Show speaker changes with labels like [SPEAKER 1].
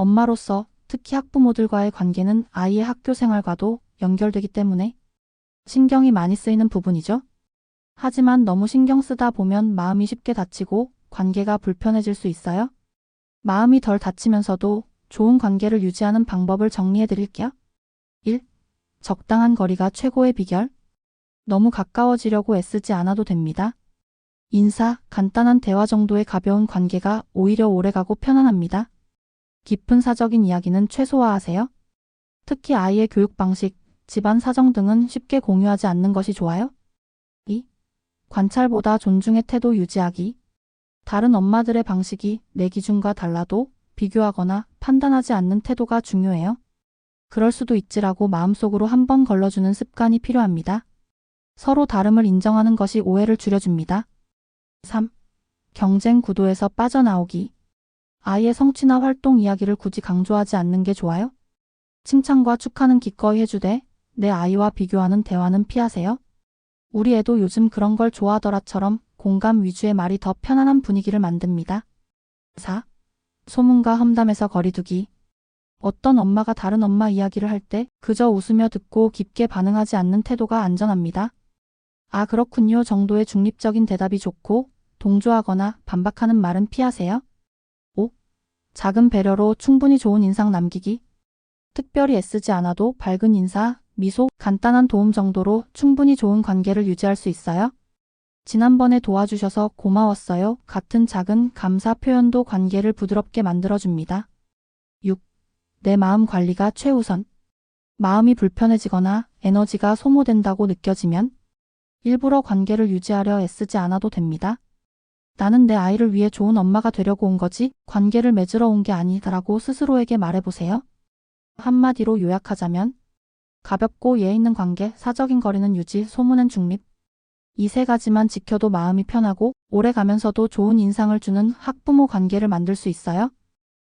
[SPEAKER 1] 엄마로서 특히 학부모들과의 관계는 아이의 학교 생활과도 연결되기 때문에 신경이 많이 쓰이는 부분이죠. 하지만 너무 신경 쓰다 보면 마음이 쉽게 다치고 관계가 불편해질 수 있어요. 마음이 덜 다치면서도 좋은 관계를 유지하는 방법을 정리해 드릴게요. 1. 적당한 거리가 최고의 비결. 너무 가까워지려고 애쓰지 않아도 됩니다. 인사, 간단한 대화 정도의 가벼운 관계가 오히려 오래가고 편안합니다. 깊은 사적인 이야기는 최소화하세요. 특히 아이의 교육 방식, 집안 사정 등은 쉽게 공유하지 않는 것이 좋아요. 2. 관찰보다 존중의 태도 유지하기. 다른 엄마들의 방식이 내 기준과 달라도 비교하거나 판단하지 않는 태도가 중요해요. 그럴 수도 있지라고 마음속으로 한 번 걸러주는 습관이 필요합니다. 서로 다름을 인정하는 것이 오해를 줄여줍니다. 3. 경쟁 구도에서 빠져나오기. 아이의 성취나 활동 이야기를 굳이 강조하지 않는 게 좋아요. 칭찬과 축하는 기꺼이 해주되 내 아이와 비교하는 대화는 피하세요. 우리 애도 요즘 그런 걸 좋아하더라처럼 공감 위주의 말이 더 편안한 분위기를 만듭니다. 4. 소문과 험담에서 거리두기. 어떤 엄마가 다른 엄마 이야기를 할 때 그저 웃으며 듣고 깊게 반응하지 않는 태도가 안전합니다. 아, 그렇군요 정도의 중립적인 대답이 좋고 동조하거나 반박하는 말은 피하세요. 5. 작은 배려로 충분히 좋은 인상 남기기. 특별히 애쓰지 않아도 밝은 인사, 미소, 간단한 도움 정도로 충분히 좋은 관계를 유지할 수 있어요. 지난번에 도와주셔서 고마웠어요. 같은 작은 감사 표현도 관계를 부드럽게 만들어줍니다. 6. 내 마음 관리가 최우선. 마음이 불편해지거나 에너지가 소모된다고 느껴지면 일부러 관계를 유지하려 애쓰지 않아도 됩니다. 나는 내 아이를 위해 좋은 엄마가 되려고 온 거지 관계를 맺으러 온 게 아니다라고 스스로에게 말해보세요. 한마디로 요약하자면 가볍고 예 있는 관계, 사적인 거리는 유지, 소문은 중립. 이 세 가지만 지켜도 마음이 편하고 오래 가면서도 좋은 인상을 주는 학부모 관계를 만들 수 있어요.